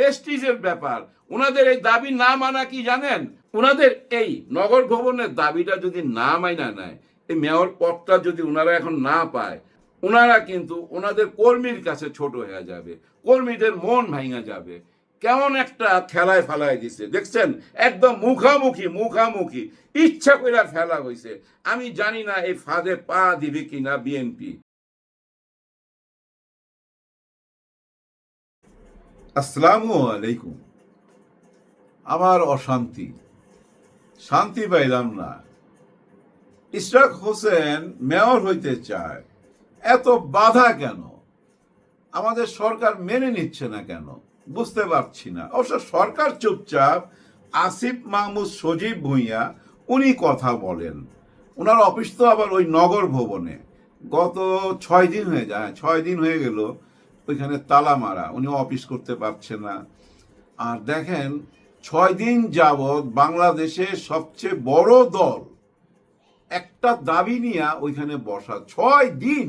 পেস্টিজের ব্যাপার। ওনাদের এই দাবি না মানা কি জানেন? ওনাদের এই নগর ভবনের দাবিটা যদি না মাইনা নেয়, এই মেয়র পদটা যদি ওনারা এখন না পায় ওনারা কিন্তু ওনাদের কর্মীর কাছে ছোট হয়ে যাবে। কর্মীদের মন ভাঙা যাবে। কেমন একটা খেলায় ফেলায় দিছে। দেখছেন? একদম মুখামুখি মুখামুখি। ইচ্ছা করে ফেলা হয়েছে আমি জানি না এই ফাঁদে পা দিবে কিনা বিএনপি। আসসালামু আলাইকুম। আমার অশান্তি। শান্তি পাইলাম না। ইশরাক হোসেন মেয়র হইতে চায়। এত বাধা কেন? আমাদের সরকার মেনে নিচ্ছে না কেন? বুঝতে পারছি না। অবশ্য সরকার চুপচাপ আসিফ মাহমুদ সজীব ভুঁইয়া, উনি কথা বলেন। ওনার অফিস তো আবার ওই নগর ভবনে। গত ছয় দিন হয়ে যায়, ছয় দিন হয়ে গেল ওইখানে তালা মারা, উনি অফিস করতে পারছে না। আর দেখেন, ছয় দিন যাবৎ বাংলাদেশের সবচেয়ে বড় দল একটা দাবি নিয়ে ওইখানে বসা। ছয় দিন,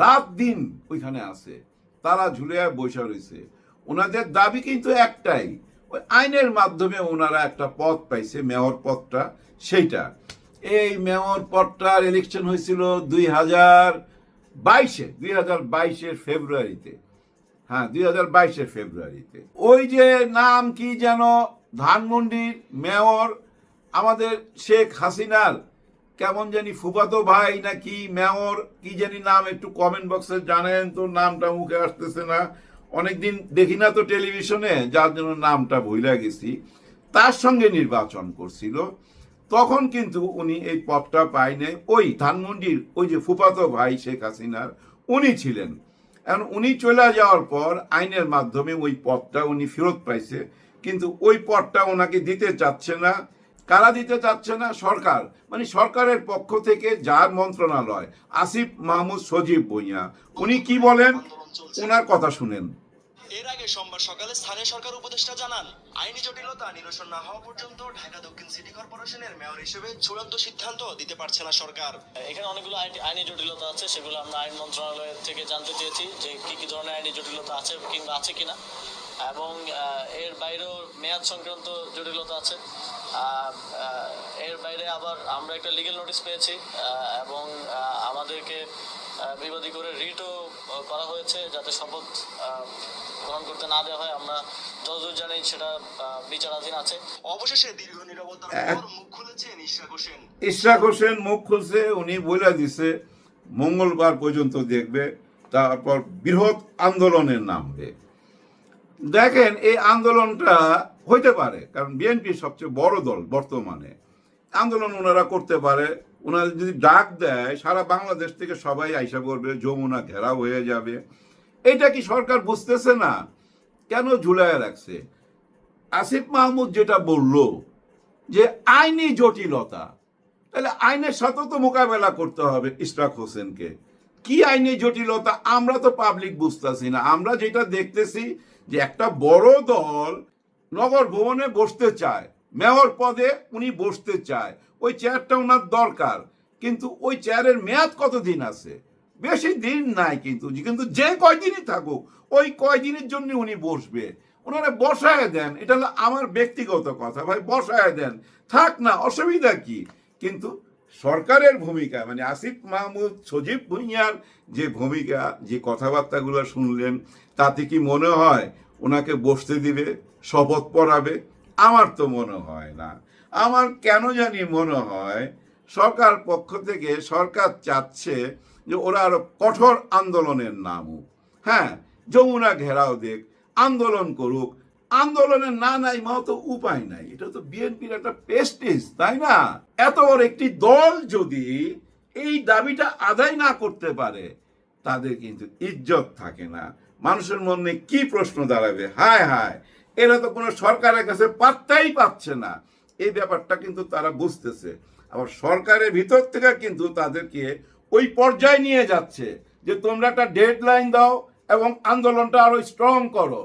রাত দিন ওইখানে আছে। তারা ঝুলে বসে রয়েছে। ওনাদের দাবি কিন্তু একটাই, ওই আইনের মাধ্যমে ওনারা একটা পদ পাইছে, মেয়র পদটা, সেইটা। এই মেয়র পদটার ইলেকশন হয়েছিল দুই হাজার বাইশে, দুই হাজার বাইশের ফেব্রুয়ারিতে। হ্যাঁ দুই হাজার বাইশের ফেব্রুয়ারিতে। ওই যে নাম কি যেন, ধানমন্ডির মেয়র, আমাদের শেখ হাসিনার, কেমন জানি ফুফাতো ভাই নাকি মেয়র, কি জানি নাম একটু কমেন্ট বক্সে জানেন তো, নামটা মুখে আসতেছে না। অনেকদিন দেখি না তো টেলিভিশনে যার জন্য নামটা ভুলে গেছি। তার সঙ্গে নির্বাচন করছিল। তখন কিন্তু উনি এই পদটা পায়নি ওই ধানমন্ডির ওই যে ফুফাতো ভাই শেখ হাসিনার, উনি ছিলেন। এখন উনি চলে যাওয়ার পর আইনের মাধ্যমে ওই পদটা উনি ফেরত পাইছে। কিন্তু ওই পদটা ওনাকে দিতে চাচ্ছে না। কারা দিতে চাচ্ছে না? সরকার। মানে সরকারের পক্ষ থেকে যার মন্ত্রণালয়, আসিফ মাহমুদ সজীব ভুইয়া উনি কি বলেন? ওনার কথা শুনেন। এর আগে সোমবার সকালে স্থানীয় সরকার উপদেষ্টা জানান, আইনি জটিলতা নিরসন না হওয়া পর্যন্ত ঢাকা দক্ষিণ সিটি কর্পোরেশনের মেয়র হিসেবে চূড়ান্ত সিদ্ধান্ত দিতে পারছে না সরকার। এখানে অনেকগুলো আইনি জটিলতা আছে, সেগুলো আমরা আইন মন্ত্রণালয় থেকে জানতে চেয়েছি যে কি কি ধরনের আইনি জটিলতা আছে কিংবা আছে কিনা। এবং এর বাইরেও মেয়াদ সংক্রান্ত জটিলতা আছে। এর বাইরে আবার আমরা একটা লিগেল নোটিশ পেয়েছি এবং আমাদেরকে বিবাদী করে রিটও করা হয়েছে যাতে শপথ গ্রহণ করতে না দেওয়া হয়। আমরা যতদূর জানি সেটা বিচারাধীন আছে। অবশেষে দীর্ঘ নিরবতার পর মুখ খুলেছেন ইশরাক হোসেন। ইশরাক হোসেন মুখ খুলছে উনি বলে দিছে মঙ্গলবার পর্যন্ত দেখবে তারপর বৃহৎ আন্দোলনের নামবে দেখেন এই আন্দোলনটা হইতে পারে কারণ বিএনপি সবচেয়ে বড় দল বর্তমানে। আন্দোলন ওনারা করতে পারে ওনারা যদি ডাক দেয়, সারা বাংলাদেশ থেকে সবাই আইসা করবে যমুনা ঘেরাও হয়ে যাবে। এটা কি সরকার বুঝতেছে না? কেন ঝুলায় রাখছে? আসিফ মাহমুদ যেটা বলল, যে আইনি জটিলতা, তাহলে আইনের সাথে তো মোকাবেলা করতে হবে ইশরাক হোসেনকে। কি আইনি জটিলতা? আমরা তো পাবলিক বুঝতেছি না। আমরা যেটা দেখতেছি যে একটা বড় দল নগর ভবনে বসতে চায়। মেয়র পদে উনি বসতে চায়। ওই চেয়ারটা ওনার দরকার। কিন্তু ওই চেয়ারের মেয়াদ কতদিন আছে? বেশি দিন নাই কিন্তু কিন্তু যে কয়দিনই থাকুক, ওই কয়দিনের জন্য উনি বসবে। ওনারা বসায় দেন, এটা হলো আমার ব্যক্তিগত কথা। ভাই, বসায় দেন। থাক না, অসুবিধা কি? কিন্তু সরকারের ভূমিকা মানে আসিফ মাহমুদ, সজীব ভুঁইয়ার যে ভূমিকা, যে কথাবার্তাগুলো শুনলেন, তাতে কি মনে হয় ওনাকে বসতে দিবে, শপথ পড়াবে? আমার তো মনে হয় না। আমার কেন জানি মনে হয় সরকার পক্ষ থেকে সরকার চাচ্ছে যে ওরা আরও কঠোর আন্দোলনের নামুক। হ্যাঁ যমুনা ঘেরাও দেখ, আন্দোলন করুক। আন্দোলনের না নাই মা তো উপায় নাই। এটা তো বিএনপির একটা পেস্টিস তাই না? এত বড় একটি দল যদি এই দাবিটা আদায় না করতে পারে, তাদের কিন্তু ইজ্জত থাকে না। মানুষের মনে কি প্রশ্ন দাঁড়াবে? হায় হায় এরা তো কোনো সরকারের কাছে পাত্তাই পাচ্ছে না। এই ব্যাপারটা কিন্তু তারা বুঝতেছে। আবার সরকারের ভিতর থেকে কিন্তু তাদেরকে ওই পর্যায়ে নিয়ে যাচ্ছে যে তোমরা একটা ডেড লাইন দাও এবং আন্দোলনটা আরও স্ট্রং করো।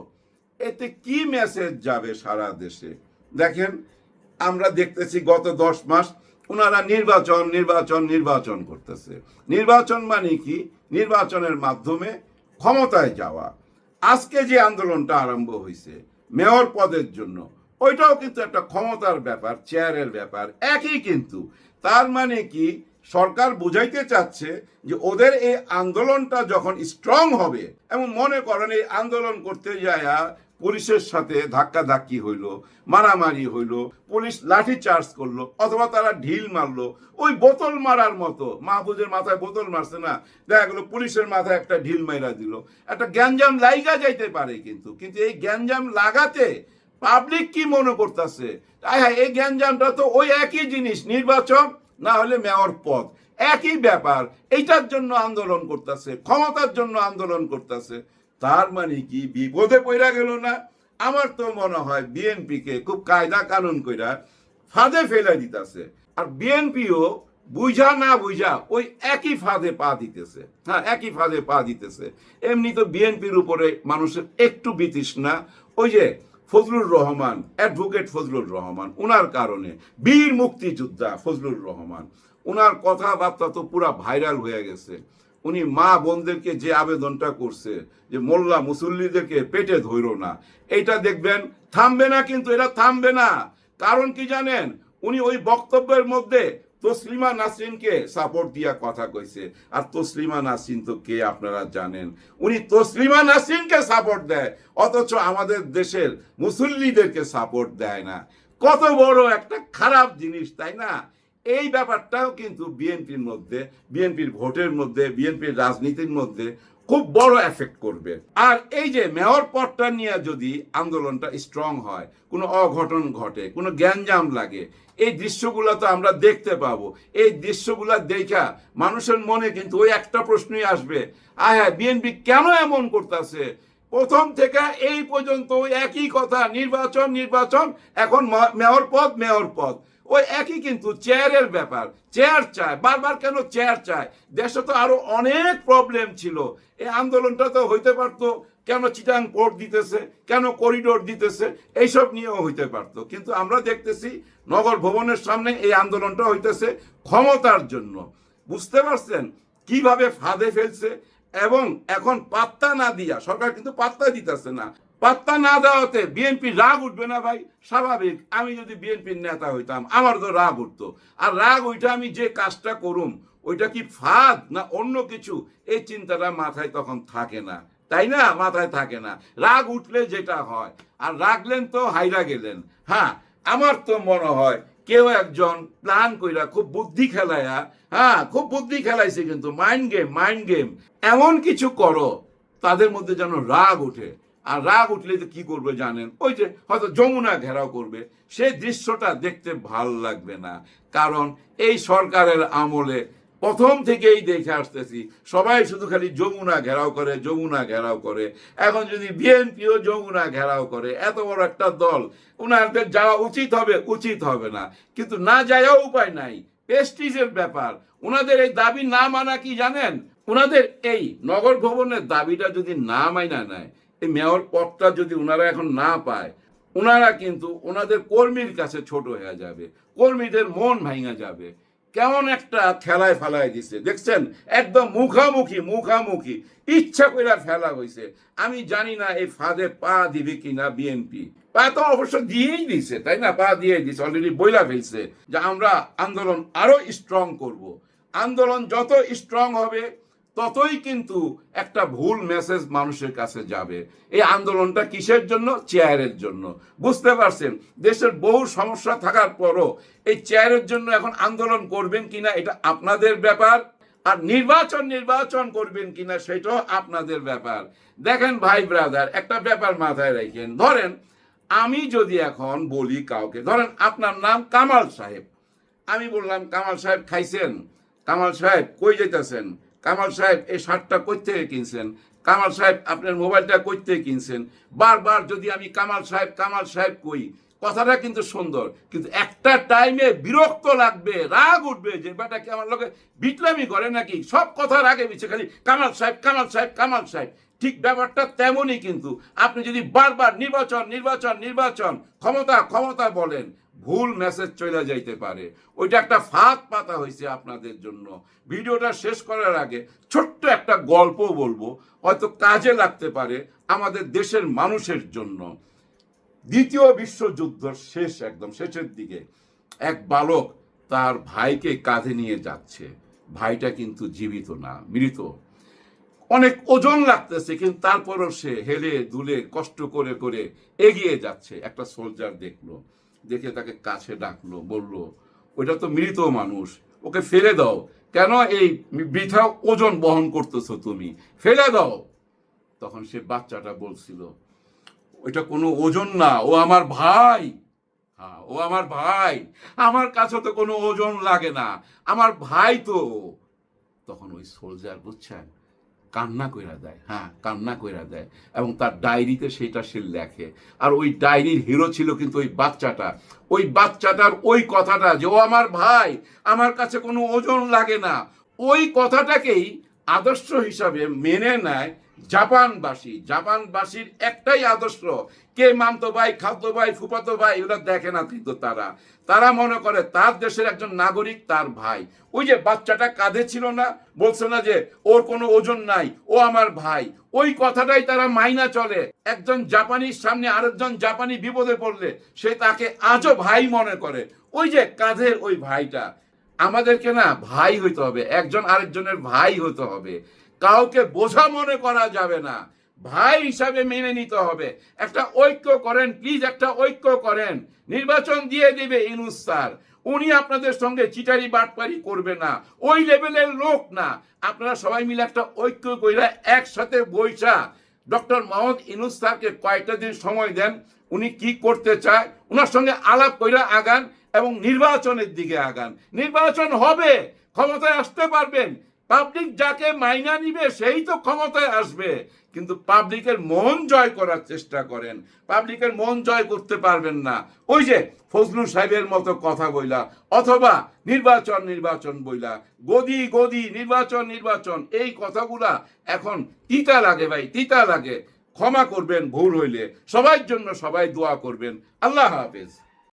এতে কি মেসেজ যাবে সারা দেশে? দেখেন, আমরা দেখতেছি গত দশ মাস ওনারা নির্বাচন নির্বাচন নির্বাচন করতেছে। নির্বাচন মানে কি? নির্বাচনের মাধ্যমে ক্ষমতায় যাওয়া। আজকে যে আন্দোলনটা আরম্ভ হয়েছে মেয়র পদের জন্য। ওইটাও কিন্তু একটা ক্ষমতার ব্যাপার চেয়ারের ব্যাপার। একই কিন্তু। তার মানে কি? সরকার বুঝাইতে চাচ্ছে যে ওদের এই আন্দোলনটা যখন স্ট্রং হবে, এবং মনে করেন এই আন্দোলন করতে যায়া পুলিশের সাথে ধাক্কা ধাক্কি হইল, মারামারি হইল, পুলিশ লাঠি চার্জ করল, অথবা তারা ঢিল মারলো। ওই বোতল মারার মতো, মাহফুজের মাথায় বোতল মারছে না, দেখা গেলো পুলিশের মাথায় একটা ঢিল মাইরা দিল। একটা গ্যাঞ্জাম লাইগা যাইতে পারে কিন্তু কিন্তু এই গ্যাঞ্জাম লাগাতে পাবলিক কি মনে করতেছে? হ্যাঁ এই গ্যাঞ্জামটা তো ওই একই জিনিস নির্বাচন না হলে মেয়র পদ। একই ব্যাপার, এইটার জন্য আন্দোলন করতেছে, ক্ষমতার জন্য আন্দোলন করতেছে। তার মানে কি? বিপদে পড়া গেল না? আমার তো মনে হয় বিএনপিকে খুব কায়দা কানুন কইরা ফাঁদে ফেলে দিতেছে। আর বিএনপিও বুঝা না বুঝা ওই একই ফাঁদে পা দিতেছে। হ্যাঁ একই ফাঁদে পা দিতেছে। এমনি তো বিএনপির উপরে মানুষের একটু বিতৃষ্ণা। ওই যে ফজলুর রহমান, অ্যাডভোকেট ফজলুর রহমান, উনার কারণে বীর মুক্তিযোদ্ধা ফজলুর রহমান ওনার কথাবার্তা তো পুরা ভাইরাল হয়ে গেছে। উনি মা বোনদেরকে যে আবেদনটা করছে, যে মোল্লা মুসল্লিদেরকে পেটে ধইরো না, এইটা দেখবেন থামবে না কিন্তু এটা থামবে না। কারণ কি জানেন? উনি ওই বক্তব্যের মধ্যে তসলিমা নাসরিনকে সাপোর্ট দিয়া কথা কইছে। আর তসলিমা নাসরিন তো কে আপনারা জানেন? উনি তসলিমা নাসরিনকে সাপোর্ট দেয়, অথচ আমাদের দেশের মুসল্লিদেরকে সাপোর্ট দেয় না। কত বড় একটা খারাপ জিনিস, তাই না? এই ব্যাপারটাও কিন্তু বিএনপির মধ্যে, বিএনপির ভোটের মধ্যে, বিএনপির রাজনীতির মধ্যে খুব বড় এফেক্ট করবে। আর এই যে মেয়র পদটা নিয়ে যদি আন্দোলনটা স্ট্রং হয়, কোনো অঘটন ঘটে, কোনো জ্ঞানজাম লাগে, এই দৃশ্যগুলো তো আমরা দেখতে পাবো। এই দৃশ্যগুলো দেখা মানুষের মনে কিন্তু ওই একটা প্রশ্নই আসবে, আয় হ্যাঁ বিএনপি কেন এমন করতেছে? প্রথম থেকে এই পর্যন্ত ওই একই কথা, নির্বাচন নির্বাচন, এখন মেয়র পদ মেয়র পদ। ওই একই কিন্তু চেয়ারের ব্যাপার। চেয়ার চায়। বারবার কেন চেয়ার চায়? দেশে তো আরও অনেক প্রবলেম ছিল। এই আন্দোলনটা তো হইতে পারতো। কেন চিটাং পোর্ট দিতেছে? কেন করিডোর দিতেছে? এইসব নিয়েও হইতে পারতো। কিন্তু আমরা দেখতেছি নগর ভবনের সামনে এই আন্দোলনটা হইতেছে ক্ষমতার জন্য। বুঝতে পারছেন? কীভাবে ফাঁদে ফেলছে? এবং এখন পাত্তা না দিয়া, সরকার কিন্তু পাত্তা দিতেছে না। পাত্তা না দেওয়াতে বিএনপি রাগ উঠবে না ভাই, স্বাভাবিক। আমি যদি বিএনপির নেতা হইতাম, আমার তো রাগ উঠতো। আর রাগ ওইটা আমি যে কাজটা করুম, ওইটা কি ফাঁদ না অন্য কিছু? এই চিন্তাটা মাথায় তখন থাকে না। তাই না? মাথায় থাকে না। রাগ উঠলে যেটা হয়। আর রাগলেন তো হাইরা গেলেন। হ্যাঁ আমার তো মনে হয় কেউ একজন প্ল্যান কইরা খুব বুদ্ধি খেলায়া হ্যাঁ খুব বুদ্ধি খেলাইছে কিন্তু মাইন্ড গেম মাইন্ড গেম এমন কিছু করো, তাদের মধ্যে যেন রাগ উঠে। আর রাগ উঠলে তো কি করবে জানেন? ওই যে হয়তো যমুনা ঘেরাও করবে। সেই দৃশ্যটা দেখতে ভালো লাগবে না। কারণ এই সরকারের আমলে প্রথম থেকেই দেখে আসতেছি, সবাই শুধু খালি যমুনা ঘেরাও করে, যমুনা ঘেরাও করে। এখন যদি বিএনপিও যমুনা ঘেরাও করে, এত বড় একটা দল ওনাদের যাওয়া উচিত হবে উচিত হবে না। কিন্তু না যাওয়াও উপায় নাই। প্রেস্টিজের ব্যাপার। ওনাদের এই দাবি না মানা কি জানেন? ওনাদের এই নগর ভবনের দাবিটা যদি না মাইনা নেয় এই মেয়র পদটা যদি ওনারা এখন না পায় ওনারা কিন্তু ওনাদের কর্মীর কাছে ছোট হয়ে যাবে, কর্মীদের মন ভাঙা যাবে। কেমন একটা খেলায় ফেলায় দিছে, দেখছেন? একদম মুখামুখি মুখামুখি। ইচ্ছা করে ফেলা হয়েছে আমি জানি না এই ফাঁদে পা দিবে কিনা বিএনপি পা তো অবশ্য দিয়েই দিছে, তাই না? পা দিয়ে দিছে অলরেডি বইলা ফেলছে যে আমরা আন্দোলন আরও স্ট্রং করব। আন্দোলন যত স্ট্রং হবে ততই কিন্তু একটা ভুল মেসেজ মানুষের কাছে যাবে। এই আন্দোলনটা কিসের জন্য? চেয়ারের জন্য। বুঝতে পারছেন? দেশের বহু সমস্যা থাকার পরও এই চেয়ারের জন্য এখন আন্দোলন করবেন কিনা এটা আপনাদের ব্যাপার, আর নির্বাচন নির্বাচন করবেন কিনা সেটাও আপনাদের ব্যাপার। দেখেন ভাই ব্রাদার একটা ব্যাপার মাথায় রাখেন। ধরেন, আমি যদি এখন বলি কাউকে, ধরেন আপনার নাম কামাল সাহেব। আমি বললাম, কামাল সাহেব খাইছেন? কামাল সাহেব, কই যাইতেছেন? কামাল সাহেব এই শার্টটা কই থেকে কিনছেন? কামাল সাহেব, আপনার মোবাইলটা কই থেকে কিনছেন? বারবার যদি আমি কামাল সাহেব কামাল সাহেব কই, কথাটা কিন্তু সুন্দর, কিন্তু একটা টাইমে বিরক্ত লাগবে, রাগ উঠবে যে, বেটা, কি আমার লোকে বিটলামি করে নাকি? সব কথার আগে পিছিয়ে খালি, কামাল সাহেব কামাল সাহেব কামাল সাহেব। ঠিক ব্যাপারটা তেমনই কিন্তু, আপনি যদি বারবার নির্বাচন নির্বাচন নির্বাচন, ক্ষমতা ক্ষমতা বলেন ভুল মেসেজ চলে যাইতে পারে। ওইটা একটা ফাঁক পাতা হয়েছে আপনাদের জন্য। ভিডিওটা শেষ করার আগে ছোট্ট একটা গল্প বলব। হয়তো কাজে লাগতে পারে আমাদের দেশের মানুষের জন্য। দ্বিতীয় বিশ্বযুদ্ধ শেষ একদম, শেষের দিকে। এক বালক তার ভাইকে কাঁধে নিয়ে যাচ্ছে। ভাইটা কিন্তু জীবিত না, মৃত। অনেক ওজন লাগতেছে, কিন্তু তারপরও সে হেলে দুলে কষ্ট করে করে এগিয়ে যাচ্ছে। একটা সোলজার দেখল। দেখে তাকে কাছে ডাকলো, বলল, ওইটা তো মৃত মানুষ, ওকে ফেলে দাও। কেন এই বৃথা ওজন বহন করতেছো তুমি? ফেলে দাও। তখন সে বাচ্চাটা বলছিল, ওইটা কোনো ওজন না, ও আমার ভাই। হ্যাঁ ও আমার ভাই। আমার কাছে তো কোনো ওজন লাগে না, আমার ভাই তো। তখন ওই সোলজার বুঝছেন কান্না কইরা দেয় হ্যাঁ কান্না কইরা দেয় এবং তার ডায়েরিতে সেটা সে লেখে। আর ওই ডায়েরির হিরো ছিল কিন্তু ওই বাচ্চাটা। ওই বাচ্চাটার ওই কথাটা যে, ও আমার ভাই, আমার কাছে কোনো ওজন লাগে না। ওই কথাটাকেই আদর্শ হিসাবে মেনে নেয় জাপানবাসী, জাপানবাসীর একটাই আদর্শ, কে মামতো ভাই, খাদ্য ভাই, ফুপাতো ভাই, এগুলো দেখে না কিন্তু তারা। তারা মনে করে তার দেশের একজন নাগরিক, তার ভাই। ওই যে বাচ্চাটা কাঁধে ছিল না, বলছে না যে ওর কোনো ওজন নাই, ও আমার ভাই। ওই কথাটাই তারা মাইনা চলে। একজন জাপানির সামনে আরেকজন জাপানি বিপদে পড়লে সে তাকে আজও ভাই মনে করে। ওই যে কাঁধের ওই ভাইটা। আমাদেরকে না ভাই হইতে হবে, একজন আরেকজনের ভাই হতে হবে। কাউকে বোঝা মনে করা যাবে না। ভাই হিসাবে মেনে নিতে হবে। একটা ঐক্য করেন প্লিজ একটা ঐক্য করেন। নির্বাচন দিয়ে দিবে ইনুস স্যার। উনি আপনাদের সঙ্গে চিটারি বাটপারি করবে না। ওই লেভেলের লোক না। আপনারা সবাই মিলে একটা ঐক্য কইরা একসাথে বইসা। ডক্টর মোহাম্মদ ইনুস স্যারকে কয়েকটা দিন সময় দেন। উনি কি করতে চায় ওনার সঙ্গে আলাপ কইরা আগান এবং নির্বাচনের দিকে আগান। নির্বাচন হবে, ক্ষমতায় আসতে পারবেন। পাবলিক যাকে মাইনা নিবে, সেই তো ক্ষমতায় আসবে। কিন্তু পাবলিকের মন জয় করার চেষ্টা করেন। পাবলিকের মন জয় করতে পারবেন না। ওই যে ফজলুল সাহেবের মতো কথা বইলা, অথবা নির্বাচন নির্বাচন বইলা, গদি গদি, নির্বাচন নির্বাচন, এই কথাগুলা এখন তিতা লাগে ভাই, তিতা লাগে। ক্ষমা করবেন, ভুল হইলে সবার জন্য সবাই দোয়া করবেন। আল্লাহ হাফেজ।